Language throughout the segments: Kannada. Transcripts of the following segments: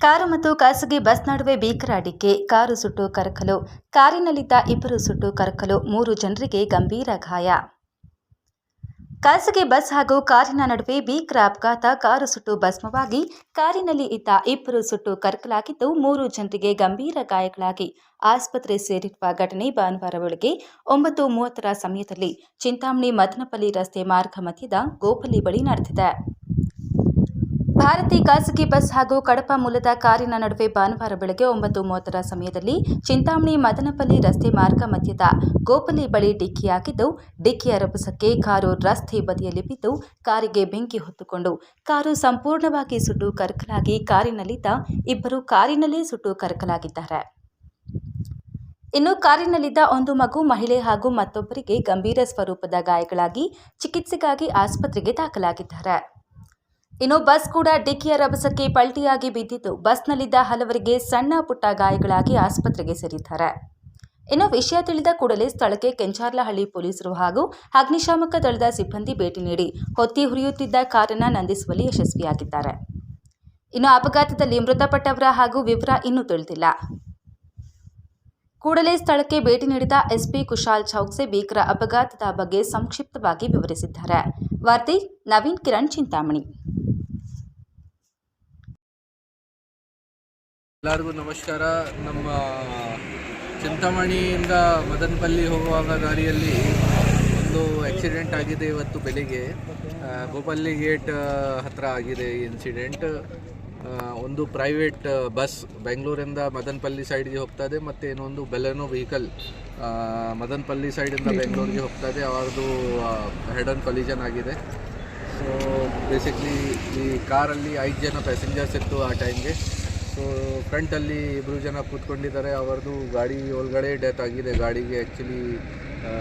ಕಾರು ಮತ್ತು ಖಾಸಗಿ ಬಸ್ ನಡುವೆ ಭೀಕರ ಅಡಿಕೆ, ಕಾರು ಸುಟ್ಟು ಕರಕಲು, ಕಾರಿನಲ್ಲಿದ್ದ ಇಬ್ಬರು ಸುಟ್ಟು ಕರಕಲು, ಮೂರು ಜನರಿಗೆ ಗಂಭೀರ ಗಾಯ. ಖಾಸಗಿ ಬಸ್ ಹಾಗೂ ಕಾರಿನ ನಡುವೆ ಭೀಕರ ಅಪಘಾತ, ಕಾರು ಸುಟ್ಟು ಭಸ್ಮವಾಗಿ ಕಾರಿನಲ್ಲಿ ಇದ್ದ ಇಬ್ಬರು ಸುಟ್ಟು ಕರಕಲಾಗಿದ್ದು, ಮೂರು ಜನರಿಗೆ ಗಂಭೀರ ಗಾಯಗಳಾಗಿ ಆಸ್ಪತ್ರೆ ಸೇರಿರುವ ಘಟನೆ ಭಾನುವಾರ ಬೆಳಗ್ಗೆ ಒಂಬತ್ತು ಮೂವತ್ತರ ಸಮಯದಲ್ಲಿ ಚಿಂತಾಮಣಿ ಮದನಪಲ್ಲಿ ರಸ್ತೆ ಮಾರ್ಗ ಮಧ್ಯದ ಗೋಪಲ್ಲಿ ಬಳಿ ನಡೆದಿದೆ. ಭಾರತಿ ಖಾಸಗಿ ಬಸ್ ಹಾಗೂ ಕಡಪ ಮೂಲದ ಕಾರಿನ ನಡುವೆ ಭಾನುವಾರ ಬೆಳಗ್ಗೆ ಒಂಬತ್ತು ಮೂವತ್ತರ ಸಮಯದಲ್ಲಿ ಚಿಂತಾಮಣಿ ಮದನಪಲ್ಲಿ ರಸ್ತೆ ಮಾರ್ಗ ಮಧ್ಯದ ಗೋಪಲಿ ಬಳಿ ಡಿಕ್ಕಿಯಾಗಿದ್ದು, ಡಿಕ್ಕಿಯ ರಭಸಕ್ಕೆ ಕಾರು ರಸ್ತೆ ಬದಿಯಲ್ಲಿ ಬಿದ್ದು ಕಾರಿಗೆ ಬೆಂಕಿ ಹೊತ್ತುಕೊಂಡು ಕಾರು ಸಂಪೂರ್ಣವಾಗಿ ಸುಟ್ಟು ಕರಕಲಾಗಿ ಕಾರಿನಲ್ಲಿದ್ದ ಇಬ್ಬರು ಕಾರಿನಲ್ಲೇ ಸುಟ್ಟು ಕರಕಲಾಗಿದ್ದಾರೆ. ಇನ್ನು ಕಾರಿನಲ್ಲಿದ್ದ ಒಂದು ಮಗು, ಮಹಿಳೆ ಹಾಗೂ ಮತ್ತೊಬ್ಬರಿಗೆ ಗಂಭೀರ ಸ್ವರೂಪದ ಗಾಯಗಳಾಗಿ ಚಿಕಿತ್ಸೆಗಾಗಿ ಆಸ್ಪತ್ರೆಗೆ ದಾಖಲಾಗಿದ್ದಾರೆ. ಇನ್ನು ಬಸ್ ಕೂಡ ಡಿಕ್ಕಿಯ ರಭಸಕ್ಕೆ ಪಲ್ಟಿಯಾಗಿ ಬಿದ್ದಿದ್ದು, ಬಸ್ನಲ್ಲಿದ್ದ ಹಲವರಿಗೆ ಸಣ್ಣ ಪುಟ್ಟ ಗಾಯಗಳಾಗಿ ಆಸ್ಪತ್ರೆಗೆ ಸೇರಿದ್ದಾರೆ. ಇನ್ನು ವಿಷಯ ತಿಳಿದ ಕೂಡಲೇ ಸ್ಥಳಕ್ಕೆ ಕೆಂಚಾರ್ಲಹಳ್ಳಿ ಪೊಲೀಸರು ಹಾಗೂ ಅಗ್ನಿಶಾಮಕ ದಳದ ಸಿಬ್ಬಂದಿ ಭೇಟಿ ನೀಡಿ ಹೊತ್ತಿ ಹುರಿಯುತ್ತಿದ್ದ ಕಾರನ್ನು ನಂದಿಸುವಲ್ಲಿ ಯಶಸ್ವಿಯಾಗಿದ್ದಾರೆ. ಇನ್ನು ಅಪಘಾತದಲ್ಲಿ ಮೃತಪಟ್ಟವರ ಹಾಗೂ ವಿವರ ಇನ್ನೂ ತಿಳಿದಿಲ್ಲ. ಕೂಡಲೇ ಸ್ಥಳಕ್ಕೆ ಭೇಟಿ ನೀಡಿದ ಎಸ್ಪಿ ಕುಶಾಲ್ ಚೌಕ್ಸೆ ಭೀಕರ ಅಪಘಾತದ ಬಗ್ಗೆ ಸಂಕ್ಷಿಪ್ತವಾಗಿ ವಿವರಿಸಿದ್ದಾರೆ. ವಾರ್ತೆ ನವೀನ್ ಕಿರಣ್ ಚಿಂತಾಮಣಿ. ಎಲ್ಲರಿಗೂ ನಮಸ್ಕಾರ. ನಮ್ಮ ಚಿಂತಾಮಣಿಯಿಂದ ಮದನಪಲ್ಲಿ ಹೋಗುವಾಗ ದಾರಿಯಲ್ಲಿ ಒಂದು ಆಕ್ಸಿಡೆಂಟ್ ಆಗಿದೆ ಇವತ್ತು ಬೆಳಿಗ್ಗೆ. ಗೋಪಲ್ಲಿ ಗೇಟ್ ಹತ್ರ ಆಗಿದೆ ಈ ಇನ್ಸಿಡೆಂಟ್ ಒಂದು ಪ್ರೈವೇಟ್ ಬಸ್ ಬೆಂಗಳೂರಿಂದ ಮದನಪಲ್ಲಿ ಸೈಡ್ಗೆ ಹೋಗ್ತಾ ಇದೆ ಮತ್ತು ಇನ್ನೊಂದು ಬೆಲೆನೋ ವೆಹಿಕಲ್ ಮದನಪಲ್ಲಿ ಸೈಡಿಂದ ಬೆಂಗಳೂರಿಗೆ ಹೋಗ್ತಾ ಇದೆ. ಅವ್ರದ್ದು ಹೆಡ್ ಆನ್ ಕೊಲಿಜನ್ ಆಗಿದೆ. ಸೊ ಬೇಸಿಕ್ಲಿ ಈ ಕಾರಲ್ಲಿ ಐದು ಜನ ಪ್ಯಾಸೆಂಜರ್ಸ್ ಇತ್ತು ಆ ಟೈಮ್ಗೆ ಸೊ ಫ್ರಂಟಲ್ಲಿ ಇಬ್ಬರು ಜನ ಕೂತ್ಕೊಂಡಿದ್ದಾರೆ. ಅವರದು ಗಾಡಿ ಒಳಗಡೆ ಡೆತ್ ಆಗಿದೆ. ಗಾಡಿಗೆ ಆ್ಯಕ್ಚುಲಿ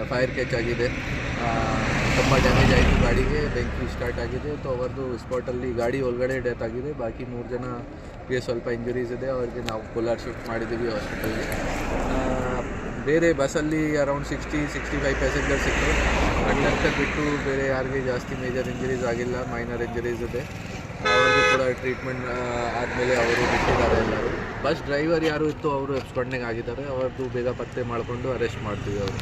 ಫೈರ್ ಕ್ಯಾಚ್ ಆಗಿದೆ. ತುಂಬ ಡ್ಯಾಮೇಜ್ ಆಯಿತು ಗಾಡಿಗೆ. ಬೆಂಕಿ ಸ್ಟಾರ್ಟ್ ಆಗಿದೆ. ಸೊ ಅವರದು ಸ್ಪಾಟಲ್ಲಿ ಗಾಡಿ ಒಳಗಡೆ ಡೆತ್ ಆಗಿದೆ. ಬಾಕಿ ಮೂರು ಜನಗೆ ಸ್ವಲ್ಪ ಇಂಜುರೀಸ್ ಇದೆ. ಅವರಿಗೆ ನಾವು ಕೋಲಾರ್ ಶಿಫ್ಟ್ ಮಾಡಿದ್ದೀವಿ ಹಾಸ್ಪಿಟಲ್ಗೆ ಬೇರೆ ಬಸ್ಸಲ್ಲಿ around sixty sixty five passengers ಇತ್ತು. ಕಂಡಕ್ಟರ್ ಬಿಟ್ಟು ಬೇರೆ ಯಾರಿಗೆ ಜಾಸ್ತಿ ಮೇಜರ್ ಇಂಜುರೀಸ್ ಆಗಿಲ್ಲ. ಮೈನರ್ ಇಂಜುರೀಸ್ ಇದೆ. ಕೂಡ ಟ್ರೀಟ್ಮೆಂಟ್ ಆದಮೇಲೆ ಅವರು ಬಿಟ್ಟಿದ್ದಾರೆ ಎಲ್ಲರೂ. ಬಸ್ ಡ್ರೈವರ್ ಯಾರು ಇತ್ತು ಅವರು ಎಬ್ಸ್ಕೊಂಡಂಗೆ ಆಗಿದ್ದಾರೆ. ಅವ್ರದ್ದು ಬೇಗ ಪತ್ತೆ ಮಾಡಿಕೊಂಡು ಅರೆಸ್ಟ್ ಮಾಡ್ತೀವಿ ಅವರು.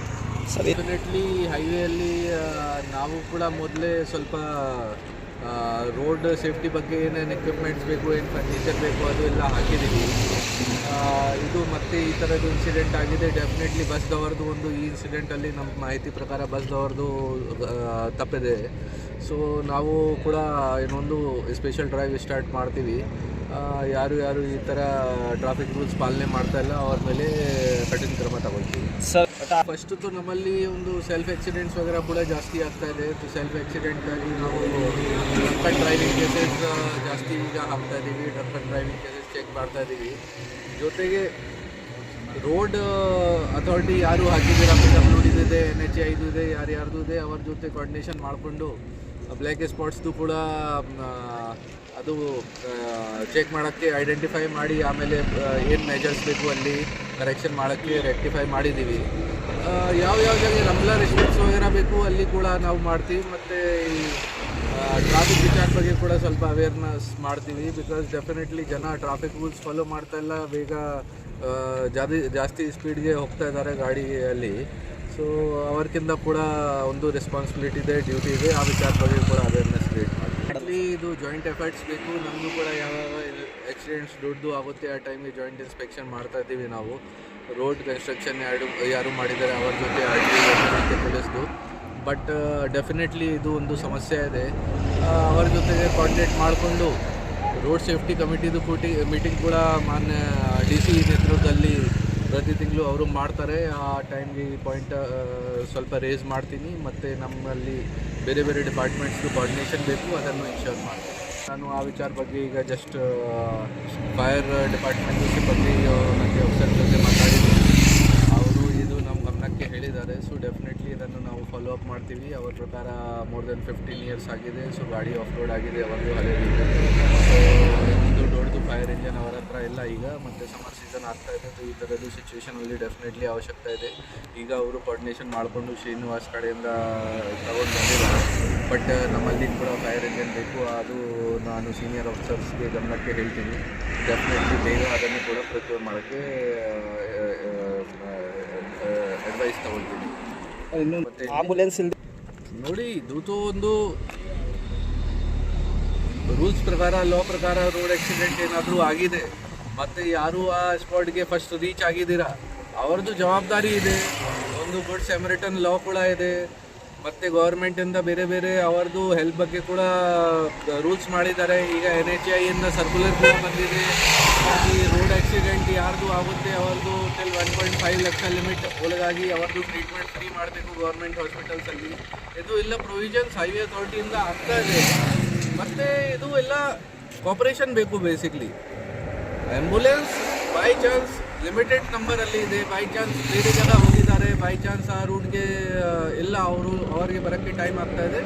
ಡೆಫಿನೆಟ್ಲಿ ಹೈವೇಯಲ್ಲಿ ನಾವು ಕೂಡ ಮೊದಲೇ ಸ್ವಲ್ಪ ರೋಡ್ ಸೇಫ್ಟಿ ಬಗ್ಗೆ ಏನೇನು ಎಕ್ವಿಪ್ಮೆಂಟ್ಸ್ ಬೇಕು ಏನು ಫರ್ನಿಚರ್ ಬೇಕು ಅದು ಎಲ್ಲ ಹಾಕಿದ್ದೀವಿ. ಇದು ಮತ್ತೆ ಈ ಥರದ್ದು ಇನ್ಸಿಡೆಂಟ್ ಆಗಿದೆ. ಡೆಫಿನೆಟ್ಲಿ ಬಸ್ದವ್ರದ್ದು ಒಂದು ಈ ಇನ್ಸಿಡೆಂಟಲ್ಲಿ ನಮ್ಮ ಮಾಹಿತಿ ಪ್ರಕಾರ ಬಸ್ದವ್ರದ್ದು ತಪ್ಪಿದೆ. ಸೊ ನಾವು ಕೂಡ ಇನ್ನೊಂದು ಸ್ಪೆಷಲ್ ಡ್ರೈವ್ ಸ್ಟಾರ್ಟ್ ಮಾಡ್ತೀವಿ. ಯಾರು ಯಾರು ಈ ಥರ ಟ್ರಾಫಿಕ್ ರೂಲ್ಸ್ ಪಾಲನೆ ಮಾಡ್ತಾ ಇಲ್ಲ ಅವ್ರ ಮೇಲೆ ಕಠಿಣ ಕ್ರಮ ತಗೊಳ್ತೀವಿ. ಸರ್ ಫಸ್ಟು ನಮ್ಮಲ್ಲಿ ಒಂದು ಸೆಲ್ಫ್ ಆಕ್ಸಿಡೆಂಟ್ಸ್ ವಗರ ಕೂಡ ಜಾಸ್ತಿ ಆಗ್ತಾ ಇದೆ. ಸೆಲ್ಫ್ ಆಕ್ಸಿಡೆಂಟ್ ಆಗಿ ನಾವು ಡ್ರಂಕ್ ಡ್ರೈವಿಂಗ್ ಕೇಸಸ್ ಜಾಸ್ತಿ ಈಗ ಹಾಕ್ತಾ ಇದ್ದೀವಿ ಡ್ರಂಕ್ ಡ್ರೈವಿಂಗ್ ಕೇಸಸ್ ಚೆಕ್ ಮಾಡ್ತಾ ಇದ್ದೀವಿ ಜೊತೆಗೆ ರೋಡ್ ಅಥಾರಿಟಿ ಯಾರು ಹಾಕಿದ್ದೀರಾ ಪಿ ಡಬ್ಲ್ಯೂ ಇದೆ. ಎನ್ ಎಚ್ ಐದು ಇದೆ ಯಾರ್ಯಾರ್ದು ಇದೆ, ಅವ್ರ ಜೊತೆ ಕೋರ್ಡಿನೇಷನ್ ಮಾಡಿಕೊಂಡು ಬ್ಲ್ಯಾಕ್ ಸ್ಪಾಟ್ಸ್ದು ಕೂಡ ಅದು ಚೆಕ್ ಮಾಡೋಕ್ಕೆ ಐಡೆಂಟಿಫೈ ಮಾಡಿ, ಆಮೇಲೆ ಏನು ಮೆಜರ್ಸ್ ಬೇಕು ಅಲ್ಲಿ ಕರೆಕ್ಷನ್ ಮಾಡೋಕ್ಕೆ ರೆಕ್ಟಿಫೈ ಮಾಡಿದ್ದೀವಿ. ಯಾವ ಯಾವ ಜಾಗ ನಮ್ಮೆಲ್ಲ ರೆಸ್ಟ್ರಿಕ್ಸ್ ವಗೇರ ಬೇಕು, ಅಲ್ಲಿ ಕೂಡ ನಾವು ಮಾಡ್ತೀವಿ. ಮತ್ತು ಟ್ರಾಫಿಕ್ ವಿಚಾರ ಬಗ್ಗೆ ಕೂಡ ಸ್ವಲ್ಪ ಅವೇರ್ನೆಸ್ ಮಾಡ್ತೀವಿ ಬಿಕಾಸ್ ಡೆಫಿನೆಟ್ಲಿ ಜನ ಟ್ರಾಫಿಕ್ ರೂಲ್ಸ್ ಫಾಲೋ ಮಾಡ್ತಾ ಇಲ್ಲ. ಬೇಗ ಜಾಸ್ತಿ ಜಾಸ್ತಿ ಸ್ಪೀಡ್ಗೆ ಹೋಗ್ತಾ ಇದ್ದಾರೆ ಗಾಡಿಯಲ್ಲಿ. ಸೊ ಅವ್ರಕ್ಕಿಂತ ಕೂಡ ಒಂದು ರೆಸ್ಪಾನ್ಸಿಬಿಲಿಟಿ ಇದೆ ಡ್ಯೂಟಿ ಇದೆ. ಆ ವಿಚಾರ ಬಗ್ಗೆ ಕೂಡ ಅವೇರ್ನೆಸ್ ಕ್ರಿಯೇಟ್ ಮಾಡ್ತೀವಿ. ಇದು ಜಾಯಿಂಟ್ ಎಫರ್ಟ್ಸ್ ಬೇಕು. ನಮಗೂ ಕೂಡ ಯಾವಾಗ ಆಕ್ಸಿಡೆಂಟ್ಸ್ ದೊಡ್ಡದು ಆಗುತ್ತೆ ಆ ಟೈಮ್ಗೆ ಜಾಯಿಂಟ್ ಇನ್ಸ್ಪೆಕ್ಷನ್ ಮಾಡ್ತಾ ಇದ್ದೀವಿ ನಾವು. ರೋಡ್ ಕನ್ಸ್ಟ್ರಕ್ಷನ್ ಯಾರು ಯಾರು ಮಾಡಿದ್ದಾರೆ ಅವ್ರ ಜೊತೆ ಟಿ ಪೊಲೀಸ್ದು. ಬಟ್ ಡೆಫಿನೆಟ್ಲಿ ಇದು ಒಂದು ಸಮಸ್ಯೆ ಇದೆ. ಅವರ ಜೊತೆಗೆ ಕಾಂಟ್ಯಾಕ್ಟ್ ಮಾಡಿಕೊಂಡು ರೋಡ್ ಸೇಫ್ಟಿ ಕಮಿಟಿದು ಕೂಟಿ ಮೀಟಿಂಗ್ ಕೂಡ ಮಾನ್ಯ ಡಿ ಸಿ ನೇತೃತ್ವದಲ್ಲಿ ಪ್ರತಿ ತಿಂಗಳು ಅವರು ಮಾಡ್ತಾರೆ. ಆ ಟೈಮ್ಗೆ ಈ ಪಾಯಿಂಟ್ ಸ್ವಲ್ಪ ರೇಸ್ ಮಾಡ್ತೀನಿ. ಮತ್ತು ನಮ್ಮಲ್ಲಿ ಬೇರೆ ಬೇರೆ ಡಿಪಾರ್ಟ್ಮೆಂಟ್ಸ್ದು ಕೋಆರ್ಡಿನೇಷನ್ ಬೇಕು, ಅದನ್ನು ಇನ್ಶೋರ್ ಮಾಡ್ತೀನಿ. ನಾನು ಆ ವಿಚಾರ ಬಗ್ಗೆ ಈಗ ಜಸ್ಟ್ ಫೈರ್ ಡಿಪಾರ್ಟ್ಮೆಂಟ್ ಬಗ್ಗೆ ನನಗೆ ಅಫ್ಸರ್ ಜೊತೆ ಮಾತಾಡಿದ್ದೀನಿ ಅವರು ಇದು ನಮ್ಮ ಗಮನಕ್ಕೆ ಹೇಳಿದ್ದಾರೆ. ಸೊ ಡೆಫಿನೆಟ್ಲಿ ಇದನ್ನು ನಾವು ಫಾಲೋ ಅಪ್ ಮಾಡ್ತೀವಿ. ಅವ್ರ ಪ್ರಕಾರ ಮೋರ್ ದೆನ್ ಫಿಫ್ಟೀನ್ ಇಯರ್ಸ್ ಆಗಿದೆ. ಸೊ ಗಾಡಿ ಆಫ್ ರೋಡ್ ಆಗಿದೆ. ಅವರು ಹಳೆ ಸೊ ದೊಡ್ಡದು ಫೈರ್ ಇಂಜನ್ ಅವರ ಹತ್ರ ಇಲ್ಲ ಈಗ. ಮತ್ತು ಸಮರ್ ಸೀಸನ್ ಆಗ್ತಾ ಇದೆ. ಸೊ ಈ ಥರದ್ದು ಸಿಚುವೇಷನಲ್ಲಿ ಡೆಫಿನೆಟ್ಲಿ ಅವಶ್ಯಕತೆ ಇದೆ. ಈಗ ಅವರು ಕೋರ್ಡಿನೇಷನ್ ಮಾಡಿಕೊಂಡು ಶ್ರೀನಿವಾಸ್ ಕಡೆಯಿಂದ ತಗೊಂಡು ಬಂದಿದ್ದಾರೆ. ಬಟ್ ನಮ್ಮಲ್ಲಿ ಕೂಡ ಫೈರ್ ಇಂಜಿನ್ ಬೇಕು ಅದು ನಾನು ಸೀನಿಯರ್ ಆಫೀಸರ್ಸ್ಗೆ ಗಮನಕ್ಕೆ ಹೇಳ್ತೀನಿ. ಡೆಫಿನೆಟ್ಲಿ ಬೇಗ ಅದನ್ನು ಕೂಡ ಪ್ರೊಕ್ಯೂರ್ ಮಾಡೋಕ್ಕೆ ಅಡ್ವೈಸ್ ತಗೊಳ್ತೀನಿ. ಆಂಬುಲೆನ್ಸ್ ನೋಡಿ ಇದು ತೋ ಒಂದು ರೂಲ್ಸ್ ಪ್ರಕಾರ ಲಾ ಪ್ರಕಾರ ರೋಡ್ ಆಕ್ಸಿಡೆಂಟ್ ಏನಾದರೂ ಆಗಿದೆ ಮತ್ತು ಯಾರು ಆ ಸ್ಪಾಟ್ಗೆ ಫಸ್ಟ್ ರೀಚ್ ಆಗಿದ್ದೀರಾ? ಅವ್ರದ್ದು ಜವಾಬ್ದಾರಿ ಇದೆ. ಒಂದು ಗುಡ್ ಸೆಮರಿಟನ್ ಲಾ ಕೂಡ ಇದೆ. ಮತ್ತೆ ಗೌರ್ಮೆಂಟಿಂದ ಬೇರೆ ಬೇರೆ ಅವರದು ಹೆಲ್ಪ್ ಬಗ್ಗೆ ಕೂಡ ರೂಲ್ಸ್ ಮಾಡಿದ್ದಾರೆ. ಈಗ ಎನ್ ಎಚ್ ಐಯಿಂದ ಸರ್ಕ್ಯುಲರ್ ಕೂಡ ಬಂದಿದೆ. ಈ ರೋಡ್ ಆಕ್ಸಿಡೆಂಟ್ ಯಾರ್ದು ಆಗುತ್ತೆ ಅವ್ರದ್ದು till one point five lakh limit ಒಳಗಾಗಿ ಅವ್ರದ್ದು ಟ್ರೀಟ್ಮೆಂಟ್ ಫ್ರೀ ಮಾಡಬೇಕು ಗೌರ್ಮೆಂಟ್ ಹಾಸ್ಪಿಟಲ್ಸಲ್ಲಿ ಇದು ಎಲ್ಲ ಪ್ರೊವಿಷನ್ಸ್ ಹೈವೇ ಅಥಾರಿಟಿಯಿಂದ ಆಗ್ತಾ ಇದೆ. ಮತ್ತು ಇದು ಎಲ್ಲ ಕಾಪರೇಷನ್ ಬೇಕು basically ambulance by chance limited ನಂಬರಲ್ಲಿ ಇದೆ. ಬೈ ಚಾನ್ಸ್ ಬೇರೆ ಜನ ಬೈ ಚಾನ್ಸ್ ಆ ರೂಟ್ಗೆ ಇಲ್ಲ ಅವರು ಅವರಿಗೆ ಬರೋಕ್ಕೆ ಟೈಮ್ ಆಗ್ತಾ ಇದೆ.